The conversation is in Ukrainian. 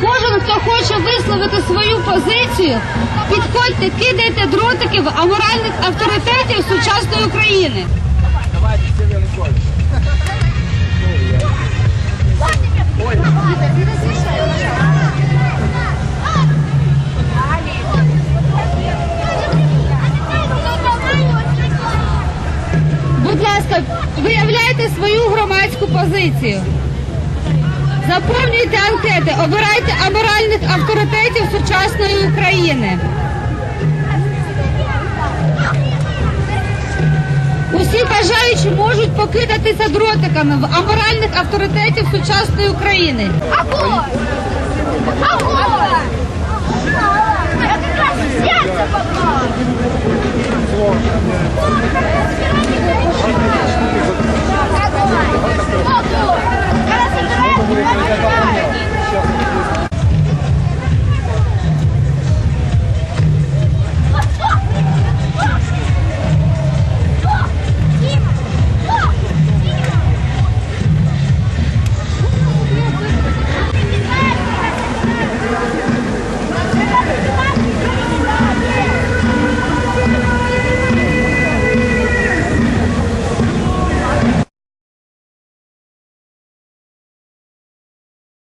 кожен, хто хоче висловити свою позицію, підходьте, кидайте дротики в аморальних авторитетів сучасної України. Будь ласка, виявляйте свою громадську позицію. Заповнюйте анкети, обирайте аморальних авторитетів сучасної України. Усі бажаючі можуть покидатися дротиками в аморальних авторитетів сучасної України. Огонь!